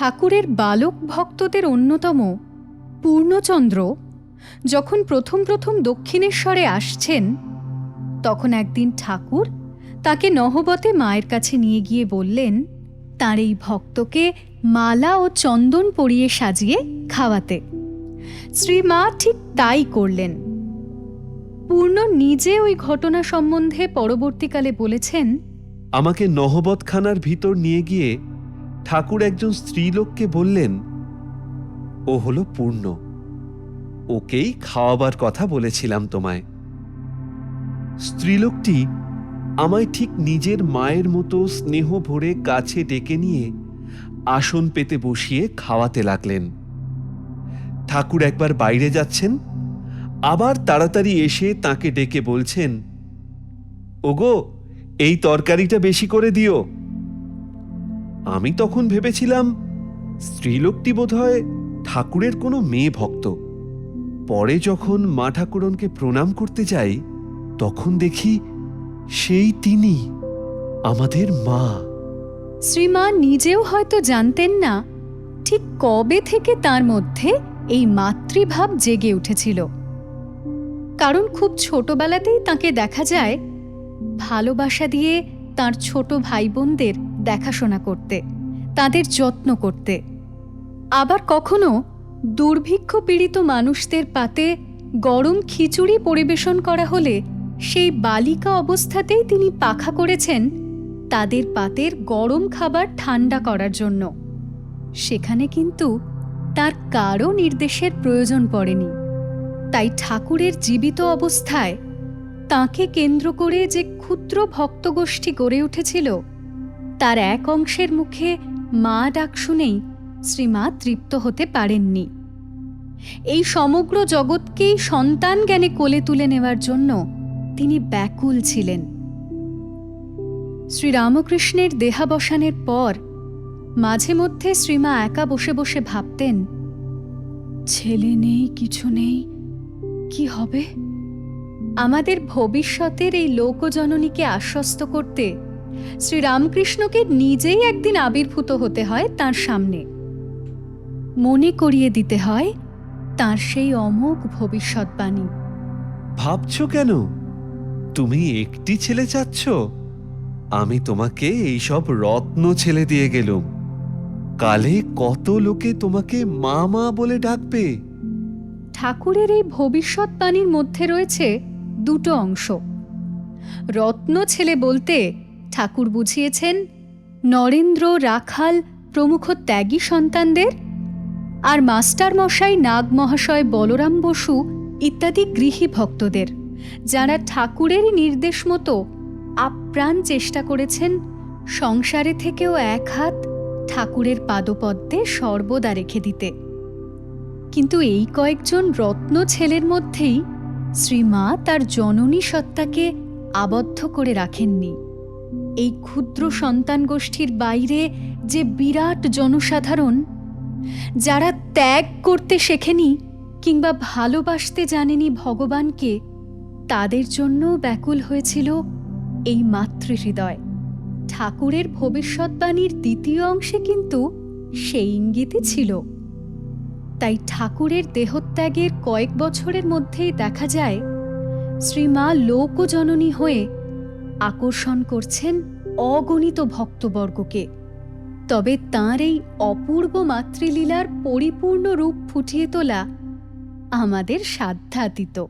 ঠাকুরের বালক ভক্তদের অন্যতম পূর্ণচন্দ্র যখন প্রথম প্রথম দক্ষিণেশ্বরে আসছেন, তখন একদিন ঠাকুর তাকে নহবতে মায়ের কাছে নিয়ে গিয়ে বললেন, তার এই ভক্তকে মালা ও চন্দন পরিয়ে সাজিয়ে খাওয়াতে। শ্রীমা ঠিক তাই করলেন। পূর্ণ নিজে ওই ঘটনা সম্বন্ধে পরবর্তীকালে বলেছেন, আমাকে নহবতখানার ভিতর নিয়ে গিয়ে ঠাকুর একজন স্ত্রীলোককে বললেন, ও হলো পূর্ণ। ওকেই খাওয়াবার কথা বলেছিলাম তোমায়। স্ত্রীলোকটি আমায় ঠিক নিজের মায়ের মতো স্নেহ ভরে কাছে ডেকে নিয়ে আসন পেতে বসিয়ে খাওয়াতে লাগলেন। ঠাকুর একবার বাইরে যাচ্ছেন, আবার তাড়াতাড়ি এসে তাকে ডেকে বলছেন, ওগো, এই তরকারিটা বেশি করে দিও। আমি তখন ভেবেছিলাম, স্ত্রীলোকটি বোধহয় ঠাকুরের কোনো মেয়ে ভক্ত। পরে যখন মা ঠাকুরনকে প্রণাম করতে যাই, তখন দেখি সেই তিনি আমাদের মা। শ্রীমা নিজেও হয়তো জানতেন না ঠিক কবে থেকে তার মধ্যে এই মাতৃভাব জেগে উঠেছিল। কারণ খুব ছোটবেলাতেই তাকে দেখা যায় ভালোবাসা দিয়ে তার ছোট ভাই বোনদের দেখাশোনা করতে, তাদের যত্ন করতে। আবার কখনো দুর্ভিক্ষ পীড়িত মানুষদের পাতে গরম খিচুড়ি পরিবেশন করা হলে সেই বালিকা অবস্থাতেই তিনি পাখা করেছেন তাদের পাতের গরম খাবার ঠান্ডা করার জন্য। সেখানে কিন্তু তার কারও নির্দেশের প্রয়োজন পড়েনি। তাই ঠাকুরের জীবিত অবস্থায় তাকে কেন্দ্র করে যে ক্ষুদ্র ভক্তগোষ্ঠী গড়ে উঠেছিল তার এক অংশের মুখে মা ডাক শুনেই শ্রীমা তৃপ্ত হতে পারেননি। এই সমগ্র জগৎকেই সন্তান জ্ঞানে কোলে তুলে নেওয়ার জন্য তিনি ব্যাকুল ছিলেন। শ্রীরামকৃষ্ণের দেহাবসানের পর মাঝে মধ্যে শ্রীমা একা বসে বসে ভাবতেন, ছেলে নেই, কিছু নেই, কি হবে? আমাদের ভবিষ্যতের এই লোকজননীকে আশ্বস্ত করতে শ্রীরামকৃষ্ণকে নিজেই একদিন আবির্ভূত হতে হয় তার সামনে। মনে করিয়ে দিতে হয় তার সেই অমোঘ ভবিষ্যৎবাণী ভাবছ কেন? তুমি একটি ছেলে চাচ্ছ? আমি তোমাকে এইসব রত্ন ছেলে দিয়ে গেলুম। কালে কত লোকে তোমাকে মা মা বলে ডাকবে? ঠাকুরের এই ভবিষ্যৎবাণীর মধ্যে রয়েছে দুটো অংশ। রত্ন ছেলে বলতে ঠাকুর বুঝিয়েছেন, নরেন্দ্র, রাখাল প্রমুখ ত্যাগী সন্তানদের আর মাস্টার মশাই নাগ মহাশয় বলরাম বসু ইত্যাদি গৃহী ভক্তদের, যারা ঠাকুরেরই নির্দেশ মতো আপ্রাণ চেষ্টা করেছেন সংসারে থেকেও এক হাত ঠাকুরের পাদপদ্মে সর্বদা রেখে দিতে। কিন্তু এই কয়েকজন রত্ন ছেলের মধ্যেই শ্রীমা তার জননী সত্তাকে আবদ্ধ করে রাখেননি। এই ক্ষুদ্র সন্তান গোষ্ঠীর বাইরে যে বিরাট জনসাধারণ, যারা ত্যাগ করতে শেখেনি কিংবা ভালোবাসতে জানেনি ভগবানকে, তাদের জন্য ব্যাকুল হয়েছিল এই মাতৃহৃদয়। ঠাকুরের ভবিষ্যৎবাণীর দ্বিতীয় অংশে কিন্তু সেই ইঙ্গিতই ছিল। তাই ঠাকুরের দেহত্যাগের কয়েক বছরের মধ্যেই দেখা যায়, শ্রীমা লোকজননী হয়ে আকর্ষণ করছেন অগণিত ভক্তবর্গকে। তবে তাঁর এই অপূর্ব মাতৃলীলার পরিপূর্ণ রূপ ফুটিয়ে তোলা আমাদের সাধ্যাতীত।